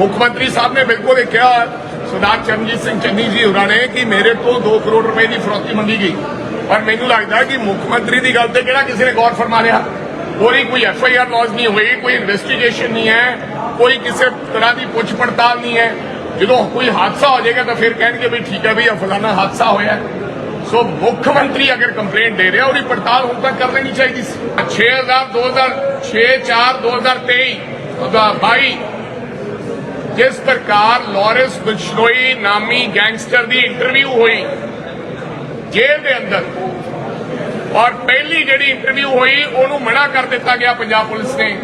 ਮੁੱਖ ਮੰਤਰੀ ਸਾਹਿਬ ਨੇ ਬਿਲਕੁਲ ਇਹ ਕਿਹਾ, ਸਰਦਾਰ ਚਰਨਜੀਤ ਸਿੰਘ ਚੰਨੀ ਜੀ ਹੋਰਾਂ ਨੇ ਕਿ ਮੇਰੇ ਤੋਂ 2 ਕਰੋੜ ਰੁਪਏ ਦੀ ਫਰੋਤੀ ਮੰਗੀ ਗਈ। ਪਰ ਮੈਨੂੰ ਲੱਗਦਾ ਕਿ ਮੁੱਖ ਮੰਤਰੀ ਦੀ ਗੱਲ ਤੇ ਕਿਹੜਾ ਕਿਸੇ ਨੇ ਗੌਰ ਫਰਮਾ ਰਿਹਾ ਕੋਈ ਕੋਈ ਐਫ ਆਈ ਆਰ ਲੌਜ ਨਹੀਂ ਹੋਈ, ਕੋਈ ਇਨਵੈਸਟੀਗੇਸ਼ਨ ਨਹੀਂ ਹੈ, ਕੋਈ ਕਿਸੇ ਤਰ੍ਹਾਂ ਦੀ ਪੁੱਛ ਪੜਤਾਲ ਨਹੀਂ ਹੈ। ਜਦੋਂ ਕੋਈ ਹਾਦਸਾ ਹੋ ਜਾਏਗਾ ਤਾਂ ਫਿਰ ਕਹਿਣਗੇ ਵੀ ਠੀਕ ਹੈ ਵੀ ਇਹ ਫਲਾਣਾ ਹਾਦਸਾ ਹੋਇਆ ਸੋ ਮੁੱਖ ਮੰਤਰੀ ਅਗਰ ਕੰਪਲੇਂਟ ਦੇ ਰਿਹਾ, ਉਹਦੀ ਪੜਤਾਲ ਹੁਣ ਤੱਕ ਕਰ ਲੈਣੀ ਚਾਹੀਦੀ ਸੀ। 6000 2006 4 2023 ਉਹਦਾ 22 ਜਿਸ ਪ੍ਰਕਾਰ ਲਾਰੈਂਸ ਬਿਸ਼ਨੋਈ ਨਾਮੀ ਗੈਂਗਸਟਰ ਦੀ ਇੰਟਰਵਿਊ ਹੋਈ, ਜੇਲ੍ਹ ਦੇ ਅੰਦਰ। ਔਰ ਪਹਿਲੀ ਜਿਹੜੀ ਇੰਟਰਵਿਊ ਹੋਈ, ਉਹਨੂੰ ਮਨਾ ਕਰ ਦਿੱਤਾ ਗਿਆ ਪੰਜਾਬ ਪੁਲਿਸ ਨੇ।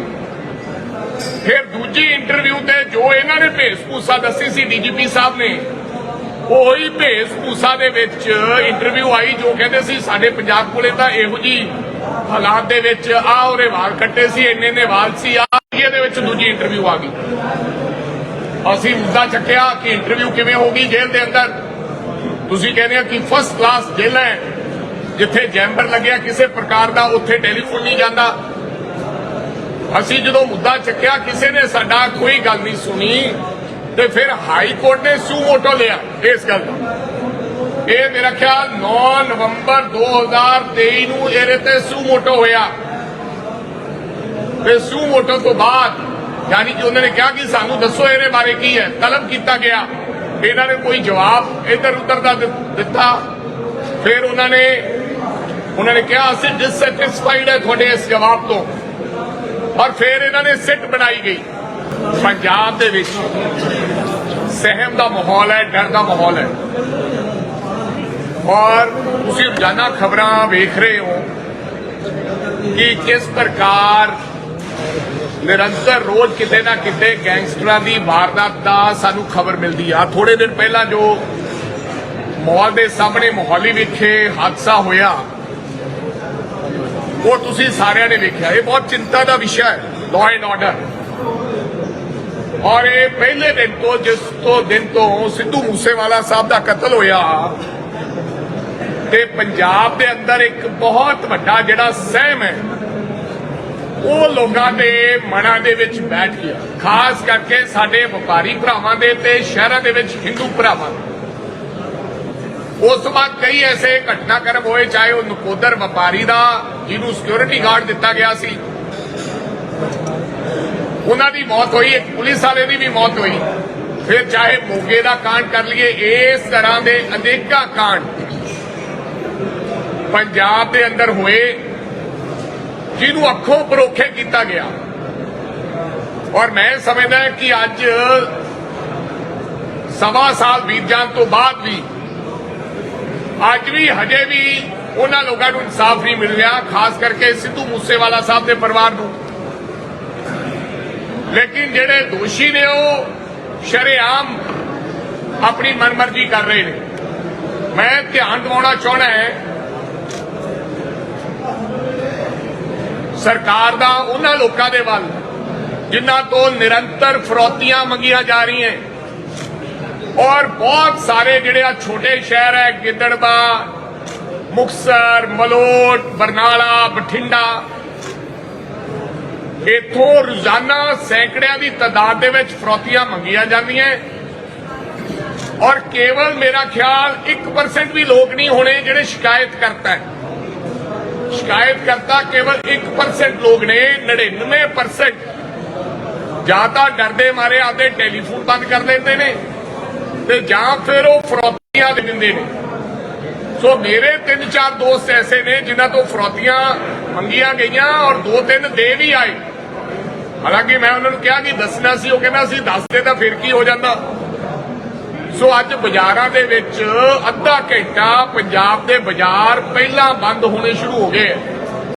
ਫਿਰ ਦੂਜੀ ਇੰਟਰਵਿਊ ਤੇ ਜੋ ਇਹਨਾਂ ਨੇ ਭੇਸ ਭੂਸਾ ਦੱਸੀ ਸੀ ਡੀਜੀਪੀ ਸਾਹਿਬ ਨੇ, ਉਹੀ ਭੇਸ ਭੂਸਾ ਦੇ ਵਿੱਚ ਇੰਟਰਵਿਊ ਆਈ, ਜੋ ਕਹਿੰਦੇ ਸੀ ਸਾਡੇ ਪੰਜਾਬ ਕੋਲੇ ਤਾਂ ਇਹੋ ਜੀ ਹਾਲਾਤ ਦੇ ਵਿੱਚ ਆ, ਉਹਦੇ ਵਾਲ ਕੱਟੇ ਸੀ ਇੰਨੇ ਨੇ ਵਾਲ ਸੀ, ਆ, ਇਹਦੇ ਵਿੱਚ ਦੂਜੀ ਇੰਟਰਵਿਊ ਆ ਗਈ। ਅਸੀਂ ਮੁੱਦਾ ਚੱਕਿਆ ਕਿ ਇੰਟਰਵਿਊ ਕਿਵੇਂ ਹੋਗੀ ਜੇਲ੍ਹ ਦੇ ਅੰਦਰ। ਤੁਸੀਂ ਕਹਿੰਦੇ ਆ ਕਿ ਫਸਟ ਕਲਾਸ ਜੇਲ੍ਹ ਹੈ, ਜਿੱਥੇ ਜੈਂਬਰ ਲੱਗਿਆ ਕਿਸੇ ਪ੍ਰਕਾਰ ਦਾ ਉੱਥੇ ਟੈਲੀਫੋਨ ਨਹੀਂ ਜਾਂਦਾ। ਅਸੀਂ ਜਦੋਂ ਮੁੱਦਾ ਚੱਕਿਆ, ਕਿਸੇ ਨੇ ਸਾਡਾ ਕੋਈ ਗੱਲ ਨਹੀਂ ਸੁਣੀ ਤੇ ਫਿਰ ਹਾਈ ਕੋਰਟ ਨੇ ਸੂ ਮੋਟੋ ਲਿਆ ਇਸ ਗੱਲ ਦਾ। ਇਹ ਮੇਰਾ ਖਿਆਲ 9 ਨਵੰਬਰ 2023 ਨੂੰ ਇਹਦੇ ਤੇ ਸੂ ਮੋਟੋ ਹੋਇਆ। ਤੇ ਸੂ ਮੋਟੋ ਤੋਂ ਬਾਅਦ ਯਾਨੀ ਕਿ ਉਹਨਾਂ ਨੇ ਕਿਹਾ ਕਿ ਸਾਨੂੰ ਦੱਸੋ ਇਹਦੇ ਬਾਰੇ ਕੀ ਹੈ ਤਲਬ ਕੀਤਾ ਗਿਆ। ਇਹਨਾਂ ਨੇ ਕੋਈ ਜਵਾਬ ਇੱਧਰ ਉੱਧਰ ਦਾ ਦਿੱਤਾ। ਫਿਰ ਉਹਨਾਂ ਨੇ ਉਹਨਾਂ ਨੇ ਕਿਹਾ, ਅਸੀਂ ਡਿਸਸੈਟੀਸਫਾਈਡ ਹੈ ਤੁਹਾਡੇ ਇਸ ਜਵਾਬ ਤੋਂ। ਔਰ ਫਿਰ ਇਹਨਾਂ ਨੇ ਸਿੱਟ ਬਣਾਈ ਗਈ। ਪੰਜਾਬ ਦੇ ਵਿੱਚ ਸਹਿਮ ਦਾ ਮਾਹੌਲ ਹੈ, ਡਰ ਦਾ ਮਾਹੌਲ ਹੈ। ਔਰ ਤੁਸੀਂ ਰੋਜ਼ਾਨਾ ਖਬਰਾਂ ਵੇਖ ਰਹੇ ਹੋ ਕਿ ਕਿਸ ਪ੍ਰਕਾਰ ਨਿਰੰਤਰ ਰੋਜ਼ ਕਿਤੇ ਨਾ ਕਿਤੇ ਗੈਂਗਸਟਰਾਂ ਦੀ ਵਾਰਦਾਤ ਦਾ ਸਾਨੂੰ ਖਬਰ ਮਿਲਦੀ ਆ। ਥੋੜੇ ਦਿਨ ਪਹਿਲਾਂ ਜੋ ਮਾਲ ਦੇ ਸਾਹਮਣੇ ਮੋਹਾਲੀ ਵਿਖੇ ਹਾਦਸਾ ਹੋਇਆ, ਉਹ ਤੁਸੀਂ ਸਾਰਿਆਂ ਨੇ ਵੇਖਿਆ। ਇਹ ਬਹੁਤ ਚਿੰਤਾ ਦਾ ਵਿਸ਼ਾ ਹੈ ਲਾਅ ਐਂਡ ਆਰਡਰ ਔਰ ਇਹ ਪਹਿਲੇ ਦਿਨ ਤੋਂ, ਜਿਸ ਤੋਂ ਦਿਨ ਤੋਂ ਸਿੱਧੂ ਮੂਸੇਵਾਲਾ ਸਾਹਿਬ ਦਾ ਕਤਲ ਹੋਇਆ, ਤੇ ਪੰਜਾਬ ਦੇ ਅੰਦਰ ਇੱਕ ਬਹੁਤ ਵੱਡਾ ਜਿਹੜਾ ਸਹਿਮ ਹੈ ਉਹ ਲੋਕਾਂ ਦੇ ਮਨਾਂ ਦੇ ਵਿੱਚ ਬੈਠ ਗਿਆ। ਖਾਸ ਕਰਕੇ ਸਾਡੇ ਵਪਾਰੀ ਭਰਾਵਾਂ ਦੇ ਤੇ ਸ਼ਹਿਰਾਂ ਦੇ ਵਿੱਚ ਹਿੰਦੂ ਭਰਾਵਾਂ ਦੇ। ਉਸ ਤੋਂ ਬਾਅਦ ਕਈ ਐਸੇ ਘਟਨਾਕ੍ਰਮ ਹੋਏ, ਚਾਹੇ ਉਹ ਨਕੋਦਰ ਵਪਾਰੀ ਦਾ, ਜਿਹਨੂੰ ਸਿਕਿਉਰਿਟੀ ਗਾਰਡ ਦਿੱਤਾ ਗਿਆ ਸੀ। ਉਹਨਾਂ ਦੀ ਮੌਤ ਹੋਈ, ਇੱਕ ਪੁਲਿਸ ਵਾਲੇ ਦੀ ਵੀ ਮੌਤ ਹੋਈ। ਫਿਰ ਚਾਹੇ ਮੋਗੇ ਦਾ ਕਾਂਡ ਕਰ ਲਈਏ, ਇਸ ਤਰ੍ਹਾਂ ਦੇ ਅਨੇਕਾਂ ਕਾਂਡ ਪੰਜਾਬ ਦੇ ਅੰਦਰ ਹੋਏ। ਜਿਹਨੂੰ ਅੱਖੋਂ ਪਰੋਖੇ ਕੀਤਾ ਗਿਆ। ਔਰ ਮੈਂ ਸਮਝਦਾ ਕਿ ਅੱਜ ਸਵਾ ਸਾਲ ਬੀਤ ਜਾਣ ਤੋਂ ਬਾਅਦ ਵੀ ਅੱਜ ਵੀ ਹਜੇ ਵੀ ਉਹਨਾਂ ਲੋਕਾਂ ਨੂੰ ਇਨਸਾਫ ਨਹੀਂ ਮਿਲ ਰਿਹਾ, ਖਾਸ ਕਰਕੇ ਸਿੱਧੂ ਮੂਸੇਵਾਲਾ ਸਾਹਿਬ ਦੇ ਪਰਿਵਾਰ ਨੂੰ। ਲੇਕਿਨ ਜਿਹੜੇ ਦੋਸ਼ੀ ਨੇ ਉਹ ਸ਼ਰੇਆਮ ਆਪਣੀ ਮਨਮਰਜ਼ੀ ਕਰ ਰਹੇ ਨੇ। ਮੈਂ ਧਿਆਨ ਦਿਵਾਉਣਾ ਚਾਹਣਾ ਹੈ ਸਰਕਾਰ ਦਾ, ਉਹਨਾਂ ਲੋਕਾਂ ਦੇ ਵੱਲ, ਜਿਨ੍ਹਾਂ ਤੋਂ ਨਿਰੰਤਰ ਫਰੋਤੀਆਂ ਮੰਗੀਆਂ ਜਾ ਰਹੀਆਂ ਔਰ ਬਹੁਤ ਸਾਰੇ ਜਿਹੜੇ ਆ ਛੋਟੇ ਸ਼ਹਿਰ ਹੈ, ਗਿੱਦੜਬਾ ਮੁਕਸਰ ਮਲੋਟ, ਬਰਨਾਲਾ, ਬਠਿੰਡਾ, ਇਥੋਂ ਰੋਜ਼ਾਨਾ ਸੈਂਕੜਿਆਂ ਦੀ ਤਾਦਾਦ ਦੇ ਵਿੱਚ ਫਰੋਤੀਆਂ ਮੰਗੀਆਂ ਜਾਂਦੀਆਂ ਔਰ ਕੇਵਲ ਮੇਰਾ ਖਿਆਲ 1% ਵੀ ਲੋਕ ਨਹੀਂ ਹੋਣੇ ਜਿਹੜੇ ਸ਼ਿਕਾਇਤ ਕਰਤਾ ਹੈ। ਸ਼ਿਕਾਇਤ ਕਰਤਾ ਕੇਵਲ 1% ਲੋਕ ਨੇ 99% ਜਾਂ ਤਾਂ ਡਰਦੇ ਮਾਰੇ ਆਪਦੇ ਟੈਲੀਫੋਨ ਬੰਦ ਕਰ ਦਿੰਦੇ ਨੇ ਤੇ ਜਾਂ ਫਿਰ ਉਹ ਫਰੋਤੀਆਂ ਦੇ ਦਿੰਦੇ ਨੇ। ਸੋ ਮੇਰੇ ਤਿੰਨ ਚਾਰ ਦੋਸਤ ਐਸੇ ਨੇ ਜਿਨ੍ਹਾਂ ਤੋਂ ਫਰੋਤੀਆਂ ਮੰਗੀਆਂ ਗਈਆਂ ਔਰ ਦੋ ਤਿੰਨ ਦੇ ਵੀ ਆਏ। ਹਾਲਾਂਕਿ ਮੈਂ ਉਹਨਾਂ ਨੂੰ ਕਿਹਾ ਕਿ ਦੱਸਣਾ ਸੀ, ਉਹ ਕਹਿੰਦਾ ਸੀ, ਦੱਸਦੇ ਤਾਂ ਫਿਰ ਕੀ ਹੋ ਜਾਂਦਾ। ਸੋ ਅੱਜ ਬਾਜ਼ਾਰਾਂ ਦੇ ਵਿੱਚ ਅੱਧਾ ਘੰਟਾ ਪੰਜਾਬ ਦੇ ਬਾਜ਼ਾਰ ਪਹਿਲਾਂ ਬੰਦ ਹੋਣੇ ਸ਼ੁਰੂ ਹੋ ਗਏ।